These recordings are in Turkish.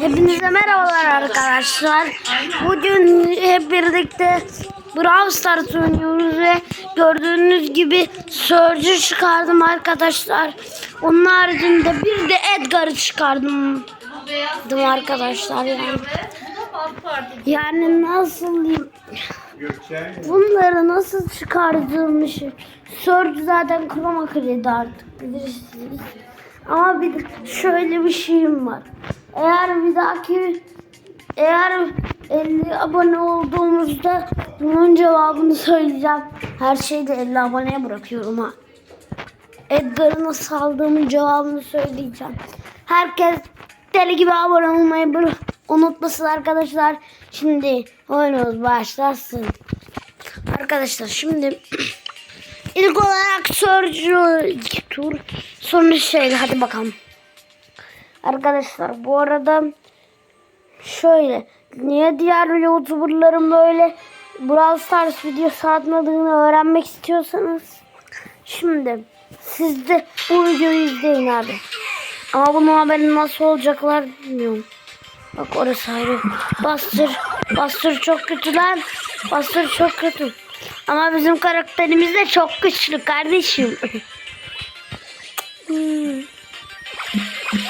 Hepinize merhabalar arkadaşlar. Bugün hep birlikte Brawl Stars oynuyoruz ve gördüğünüz gibi Surge'ü çıkardım arkadaşlar. Onun haricinde bir de Edgar'ı çıkardım arkadaşlar yani. Yani nasıl diyeyim? Bunları nasıl çıkardığımı şey. Surge zaten kroma kredi artık bilirsiniz. Ama bir de şöyle bir şeyim var. Eğer bir dahaki eğer 50 abone olduğumuzda bunun cevabını söyleyeceğim. Her şeyi de 50 aboneye bırakıyorum ha. Edgar'ı nasıl aldığımın cevabını söyleyeceğim. Herkes deli gibi abone olmayı unutmasın arkadaşlar. Şimdi oyunumuz başlasın. Arkadaşlar şimdi ilk olarak sorucu tur sonra şey hadi bakalım. Arkadaşlar bu arada şöyle niye diğer youtuberların böyle Brawl Stars videosu atmadığını öğrenmek istiyorsanız şimdi siz de bu videoyu izleyin abi. Ama bunun haberi nasıl olacaklar bilmiyorum. Bak orası ayrı. Bastır. Bastır çok kötü lan. Bastır çok kötü. Ama bizim karakterimiz de çok güçlü kardeşim. hmm.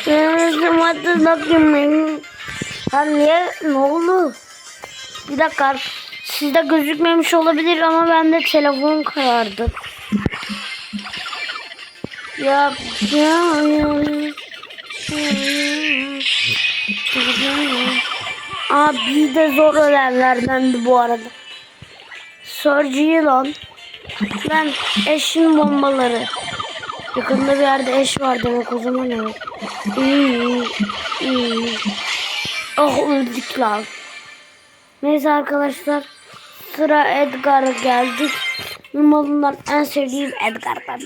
Bizim adı bakayım benim. Lan niye? Ne oldu? Bir dakika. Sizde gözükmemiş olabilir ama bende telefon karardı. Ya ya ya. Abi de zor ölenlerdendi bu arada. Surgery lan. Ben eşin bombaları. Yakında bir yerde eş var demek o zaman evet. Oh öldük lan. Neyse arkadaşlar. Sıra Edgar'a geldik. Numarından en sevdiğim Edgar ben.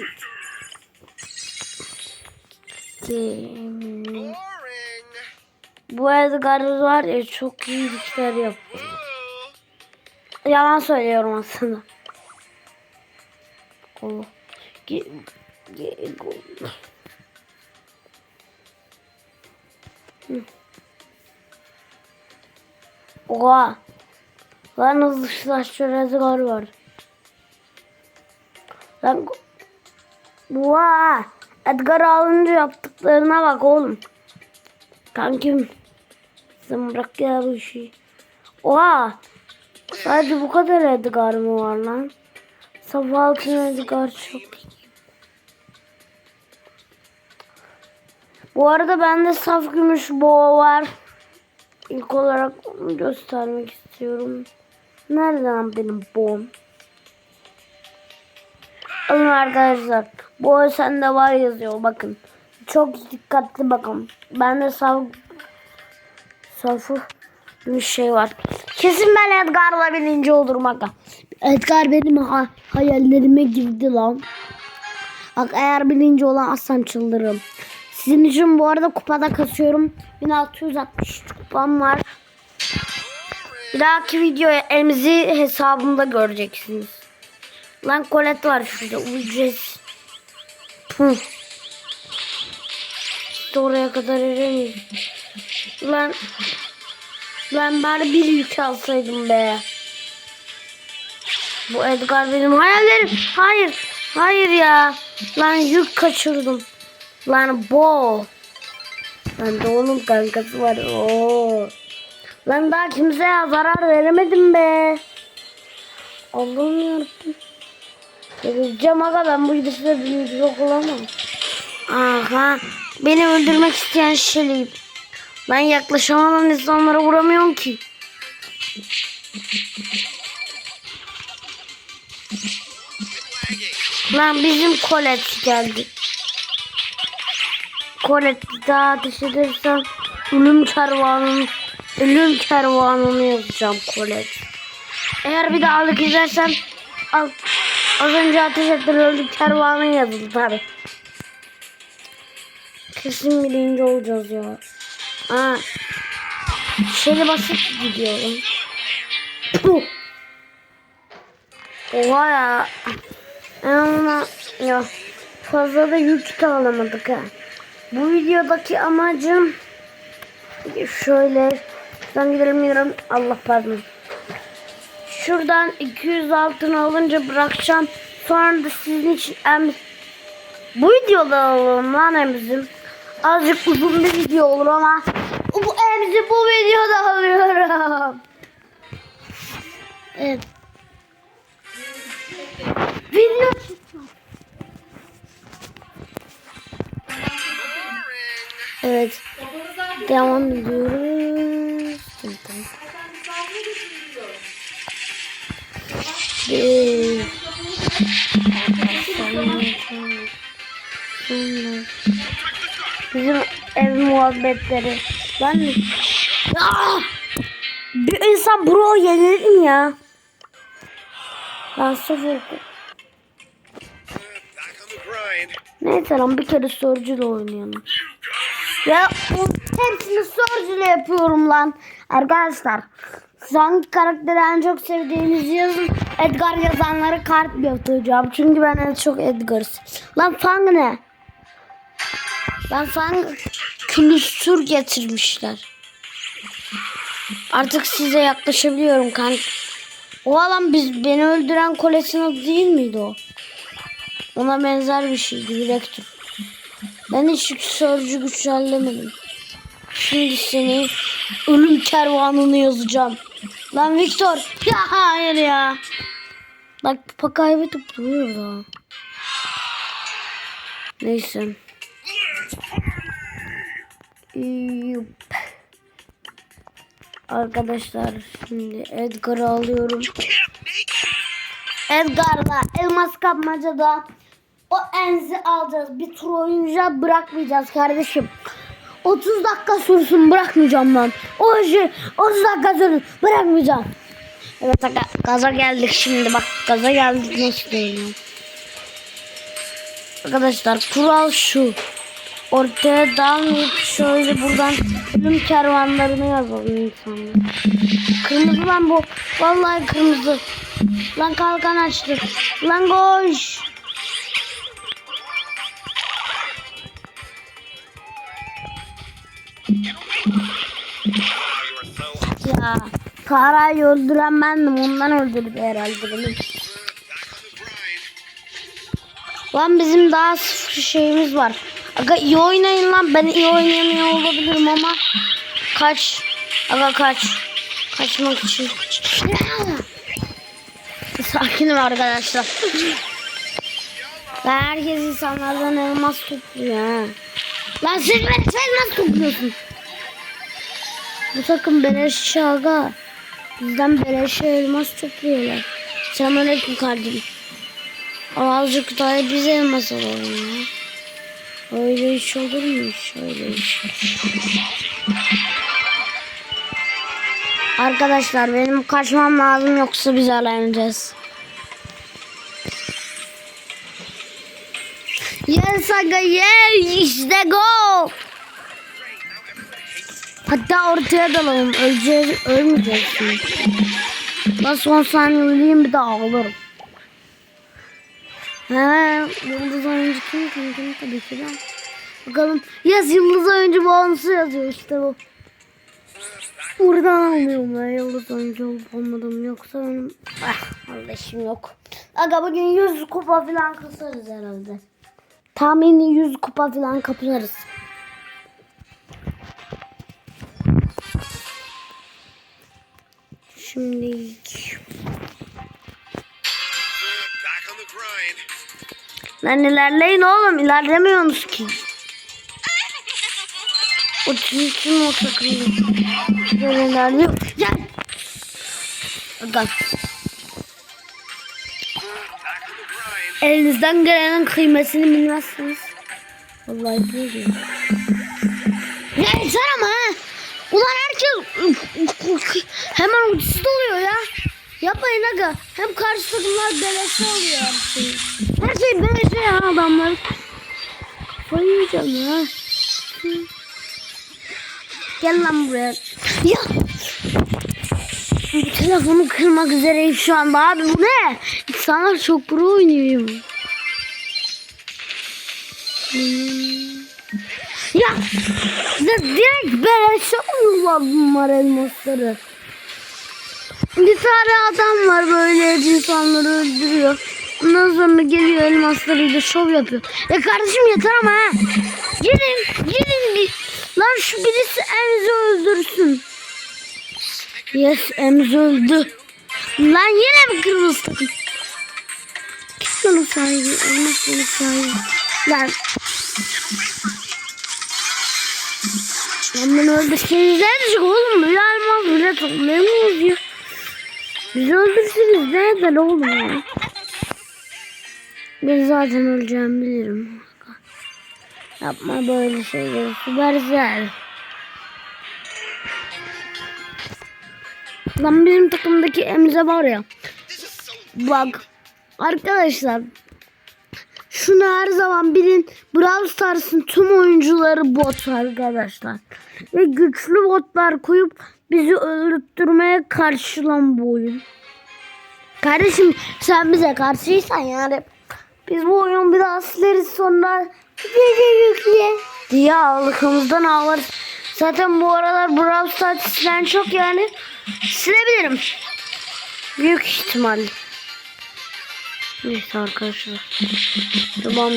Kim? Bu Edgar var ya çok iyi işler yapıyor. Yalan söylüyorum aslında. Kolu. Ge- ge- Oha. Lan hızlı slasher Edgar var. Lan Oha. Edgar alınca yaptıklarına bak oğlum. Kankim. Sen bırak ya bu işi. Oha. Sadece bu kadar Edgar mı var lan? Saf altın Edgar çok iyi. Bu arada bende saf gümüş boğa var. İlk olarak onu göstermek istiyorum. Nerede lan benim boğum? Alın arkadaşlar. Bu sende var yazıyor bakın. Çok dikkatli bakın. Bende saf safı bir şey var. Kesin ben Edgar'la birinci olurum aga. Edgar benim ha hayallerime girdi lan. Bak eğer birinci olan aslan çıldırırım. Sizin için bu arada kupada kasıyorum. 1660 kupam var. Bir dahaki videoya elimizi hesabımda göreceksiniz. Lan kolet var şurada ücretsiz. Puh. İşte oraya kadar eremeyiz. Lan ben bari bir yük alsaydım be. Bu Edgar benim hayallerim. Hayır. Hayır ya. Lan yük kaçırdım. Lan bo. Lan de onun kankası var. Oo. Lan daha kimseye zarar veremedim be. Allah'ım yarabbim. Geleceğim aga ben bu gidişle birinci yok olamam. Aha. Beni öldürmek isteyen şeleyim. Ben yaklaşamadan insanlara vuramıyorum ki. Lan bizim Colette geldi. Colette bir daha edersem ölüm kervanını ölüm kervanını yazacağım Colette. Eğer bir daha alık izlersen al, az önce ateş ettiğin ölüm kervanı yazıldı tabi. Kesin birinci olacağız ya. Aa, şöyle basit gidiyorum. Puh. Oha ya. Ama ya fazla da yük alamadık ha. Bu videodaki amacım şöyle şuradan gidelim gidelim. Allah pardon. Şuradan 200 altın alınca bırakacağım. Sonra da sizin için em bu videoda alalım lan emzim. Azıcık uzun bir video olur ama bu emzi bu videoda alıyorum. Evet. Video Evet. Devam ediyoruz. Bir. Bizim ev muhabbetleri. Ben mi? Ah! Bir insan bro yenilir mi ya? Ben sıfır. Neyse lan bir kere Surge'la oynayalım. O hepsini Surge'la yapıyorum lan. Arkadaşlar siz hangi karakteri en çok sevdiğinizi yazın. Edgar yazanları kart yapacağım. Çünkü ben en çok Edgar'ı Lan Fang ne? Lan Fang külüstür getirmişler. Artık size yaklaşabiliyorum kan. O alan biz beni öldüren kolesin adı değil miydi o? Ona benzer bir şeydi Direktör. Ben hiç sörcü güçlenlemedim. Şimdi seni ölüm kervanını yazacağım. Lan Victor. Ya hayır ya. Bak kupa kaybedip duruyor da. Neyse. Yup. Arkadaşlar şimdi Edgar'ı alıyorum. Edgar'la elmas kapmacada o enzi alacağız. Bir tur oyunca bırakmayacağız kardeşim. 30 dakika sürsün bırakmayacağım ben. O işi 30 dakika sürsün bırakmayacağım. Evet aga, gaza geldik şimdi bak gaza geldik nasıl diyeyim. Arkadaşlar kural şu. Ortaya dalmayıp şöyle buradan ölüm kervanlarını yazalım insanlar. Kırmızı lan bu. Vallahi kırmızı. Lan kalkan açtı. Lan koş. Ya Tara'yı öldüren bendim. Ondan öldürdü herhalde beni. Lan bizim daha sıfır şeyimiz var. Aga iyi oynayın lan. Ben iyi oynayamıyor olabilirim ama kaç. Aga kaç. Kaçmak için. Sakinim arkadaşlar. Ben herkes insanlardan elmas topluyor ha. Lan beni sen nasıl topluyorsun? Bu takım beleş aga. Bizden beleşe elmas topluyorlar. Selamünaleyküm kardeşim. Azıcık daha biz elmas alalım ya. Öyle iş olur mu? Öyle iş. Arkadaşlar benim kaçmam lazım yoksa biz alamayacağız. Yes aga yes işte go. Hatta ortaya dalalım. Öleceğiz, ölmeyeceğiz şimdi. Ben son saniye öleyim bir daha ağlarım. He, yıldız oyuncu kim kim kim tabii ki ben. Bakalım. Yes yıldız oyuncu bonusu yazıyor işte bu. Buradan almıyorum ben yıldız oyuncu olup olmadım yoksa benim ah kardeşim yok. Aga bugün 100 kupa falan kasarız herhalde. Tahmini 100 kupa falan kaplarız. Lan ilerleyin oğlum ilerlemiyorsunuz ki. O çizim o takımda. Böyle ilerliyor. Gel. Grind. Elinizden gelenin kıymetini bilmezsiniz. Vallahi biliyorum. Ya yeter ama ha. Ulan herkes hemen uçsuz oluyor ya. Yapmayın aga. Hem karşı takımlar beleşe oluyor her şey. Her şey ya adamlar. Yiyeceğim ya. Gel lan buraya. Ya. Telefonu kırmak üzereyim şu anda abi bu ne? İnsanlar çok pro oynuyor. Ya Ya direkt beleşe alıyorlar bunlar elmasları. Bir tane adam var böyle insanları öldürüyor. Ondan sonra geliyor elmaslarıyla şov yapıyor. Ya kardeşim yeter ama ha. Gidin gidin. Lan şu birisi Emzi öldürsün. Yes Emzi öldü. Lan yine mi kırmızı takım? Kim onun sahibi? Elmas onun sahibi. Lan. Lan beni öldürseniz ne edecek oğlum? Bir elmas bile toplayamıyoruz ya. Bizi öldürseniz ne eder oğlum ya? Ben zaten öleceğimi bilirim. Yapma böyle şeyleri. Süpersel. Lan bizim takımdaki Emze var ya. Bak. Arkadaşlar. Şunu her zaman bilin. Brawl Stars'ın tüm oyuncuları bot arkadaşlar. Ve güçlü botlar koyup bizi öldürtmeye karşılan bu oyun. Kardeşim sen bize karşıysan yani biz bu oyunu bir daha sileriz sonra gece yükle diye ağlıkımızdan ağlarız. Zaten bu aralar Brawl Stars silen çok yani silebilirim. Büyük ihtimal. Neyse arkadaşlar. Tamam.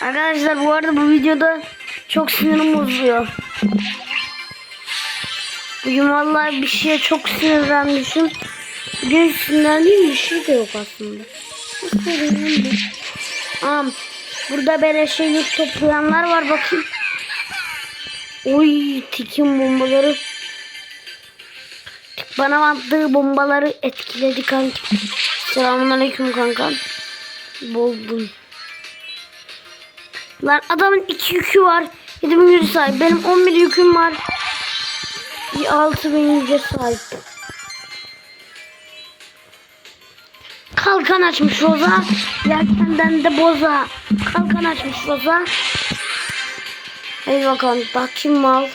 Arkadaşlar bu arada bu videoda çok sinirim bozuyor. Bugün vallahi bir şeye çok sinirlenmişim. Bugün sinirlendiğim bir şey de yok aslında. Aa, burada beleşe yük toplayanlar var bakayım. Oy tikin bombaları. Tik bana attığı bombaları etkiledi kanka. Selamünaleyküm kanka. Bozdum. Lan adamın iki yükü var. 7100 sahip. Benim 11 yüküm var. Bir 6000 yüce sahip. Kalkan açmış Roza. Yelkenden de boza. Kalkan açmış Roza. Hadi bakalım. Mal. Of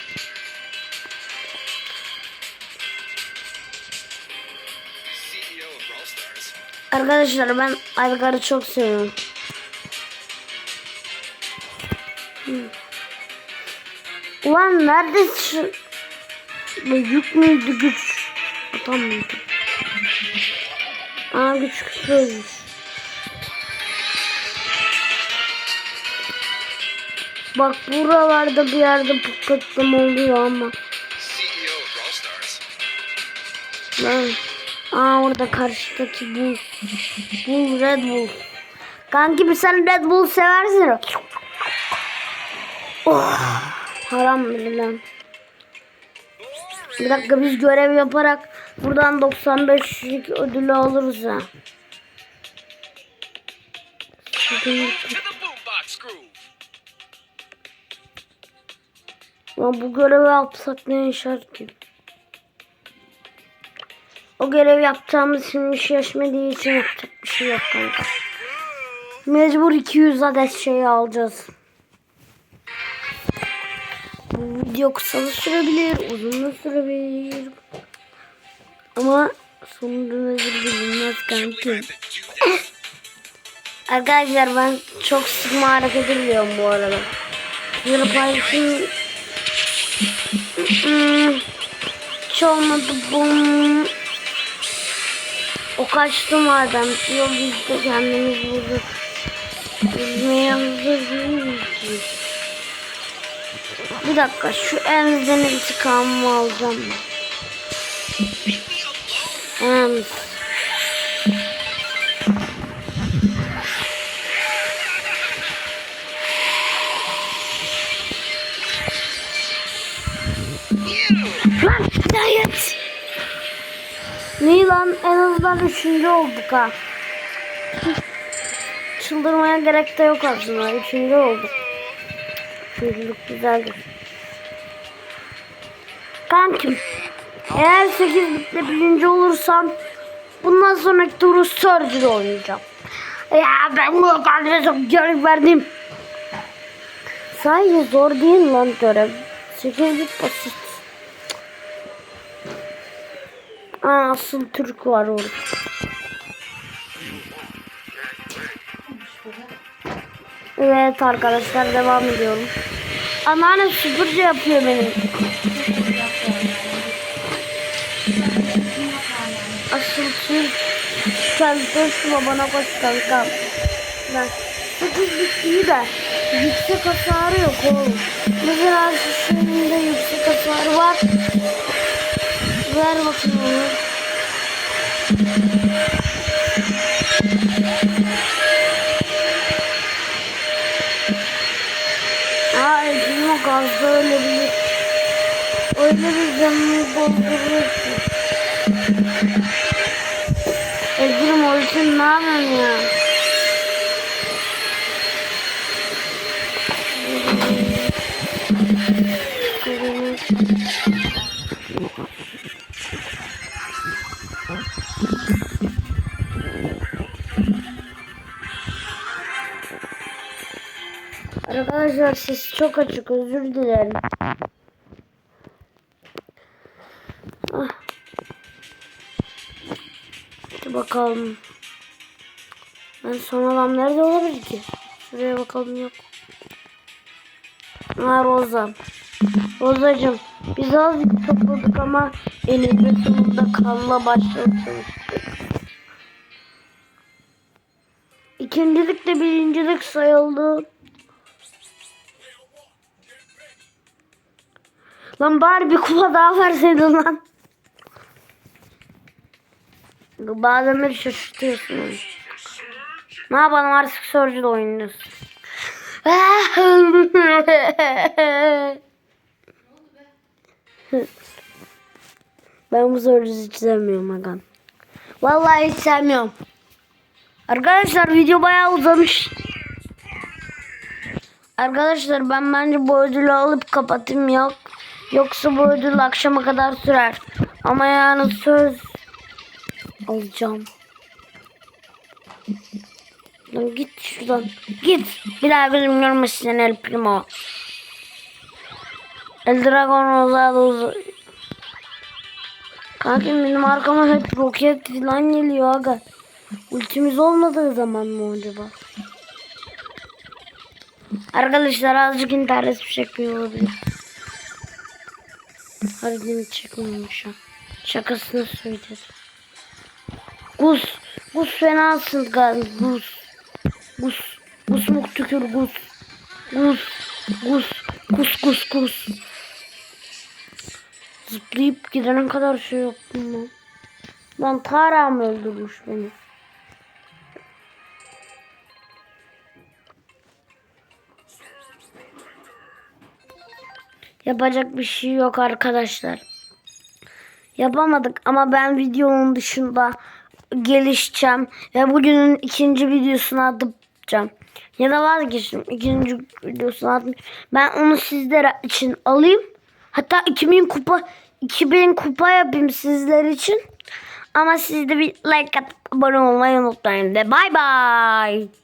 Brawl Stars. Arkadaşlar ben Aygar'ı çok seviyorum. Ulan neredesin? Yük müydü güç? Mıydı? Aa güç küçülmüş. Bak buralarda bir yerde patlama oluyor ama. Stars. Ben... Aa orada karşıdaki bu. Bu Red Bull. Kanki bir sen Red Bull seversin. Oh, haram lan. Bir dakika biz görev yaparak buradan 95'lik ödülü alırız ha. Şimdi-. Lan bu görevi yapsak ne yaşar ki? O görev yapacağımız bir şey yaşmadığı için yapacak bir şey yok kanka. Mecbur 200 adet şey alacağız. Bu video kısa da sürebilir, uzun da sürebilir. Ama sonunda nedir bilinmez kanki. Arkadaşlar ben çok sıkma hareket ediyorum bu arada. Paylaşım... Hmm, hiç olmadı. O kaçtı madem. Yok biz de kendimiz bulduk. Üzmeye hazır değiliz. Bir dakika şu emzden intikamımı alacağım. Emz. Lan hidayet. Ne lan en azından üçüncü olduk ha. Çıldırmaya gerek de yok aslında. Üçüncü olduk. Üçüncülük güzeldir. Kankim. Eğer 8 bitle birinci olursam bundan sonraki turu Surgery oynayacağım. Ya ben bu kadar çok görev verdim. Sahi zor değil lan görev. 8 bit basit. Aa, asıl Türk var orada. Evet arkadaşlar devam ediyorum. Anneannem süpürce yapıyor benim. Türk kendisi babana koş kanka. Ben sekizlik iyi de yüksek hasarı yok oğlum. Mesela şu şeyinde yüksek hasarı var. Ver bakayım onu. Aa Ecim o gazda öyle bir öyle bir canını doldurur ki. İçin ne yapıyorsun ya? Arkadaşlar ses çok açık özür dilerim. Bakalım. Ben son adam nerede olabilir ki? Şuraya bakalım yok. Ha Roza. Rozacığım biz az topladık ama eninde sonunda kanla başlamıştık. İkincilik de birincilik sayıldı. Lan bari bir kupa daha verseydin lan. Bazen beni şaşırtıyorsun. oğlum. Ne yapalım artık Surge'da oynuyoruz. ben bu Surge'ı hiç sevmiyorum Hakan. Vallahi hiç sevmiyorum. Arkadaşlar video bayağı uzamış. Arkadaşlar ben bence bu ödülü alıp kapatayım yok. Yoksa bu ödül akşama kadar sürer. Ama yani söz alacağım. Lan git şuradan. Git. Bir daha gözüm görmesin El Primo. El Dragon uzadı uzadı. Kankim benim arkama hep roket falan geliyor aga. Ultimiz olmadığı zaman mı acaba? Arkadaşlar azıcık internet bir şey olabilir. Harbiden çekmiyormuş ha. Şakasını söyledim. Gus. Gus fenasın galiba. Gus. Gus. Gus muk tükür Gus. Gus. Gus. Gus Gus Gus. Zıplayıp gidene kadar şey yaptım lan. Lan Tara mı öldürmüş beni? Yapacak bir şey yok arkadaşlar. Yapamadık ama ben videonun dışında gelişeceğim ve bugünün ikinci videosunu atacağım. Ya da vazgeçtim. ikinci videosunu atmayayım. Ben onu sizler için alayım. Hatta 2000 kupa 2000 kupa yapayım sizler için. Ama siz de bir like atıp abone olmayı unutmayın de. Bye bye.